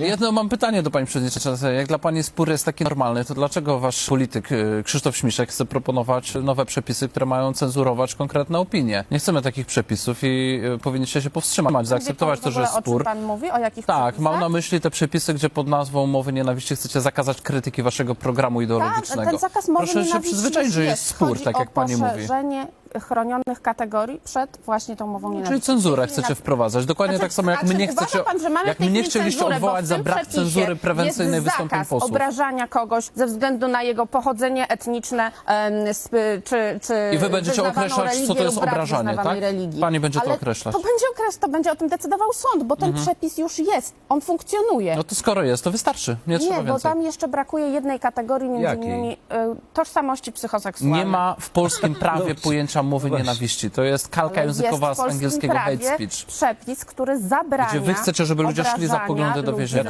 Jedno mam pytanie do pani przewodniczącej. Jak dla pani spór jest taki normalny, to dlaczego wasz polityk y, Krzysztof Śmiszek chce proponować nowe przepisy, które mają cenzurować konkretne opinie? Nie chcemy takich przepisów i y, powinniście się powstrzymać, zaakceptować to, że jest ogóle, O spór. czym pan mówi? O jakich Tak, przepisach? mam na myśli te przepisy, gdzie pod nazwą mowy nienawiści chcecie zakazać krytyki waszego programu ideologicznego. Tak, ten zakaz mowy Proszę się przyzwyczaić, że jest spór, tak jak pani mówi. Chronionych kategorii przed właśnie tą mową nienawiści. Czyli cenzurę chcecie wprowadzić. Dokładnie Znaczy, tak samo jak a czy mnie chcecie, pan, że mamy jak mnie chcieliście cenzurę, odwołać za brak cenzury prewencyjnej wystąpień posłów. obrażania kogoś ze względu na jego pochodzenie etniczne em, sp- czy, czy I wy będziecie określać, co to jest obrażanie, tak? Religii. Pani będzie to Ale określać. To będzie, okres, to będzie o tym decydował sąd, bo ten przepis już jest, on funkcjonuje. No to skoro jest, to wystarczy. Nie, trzeba Nie, bo więcej. tam jeszcze brakuje jednej kategorii, między Jakiej? innymi y, tożsamości psychoseksualnej. Nie ma w polskim prawie No, mowy nienawiści. To jest kalka Ale językowa jest w z polskim angielskiego hate prawie speech. przepis, który zabrania Gdzie wy chcecie, żeby ludzie szli za obrażania poglądy do ludzi więzienia.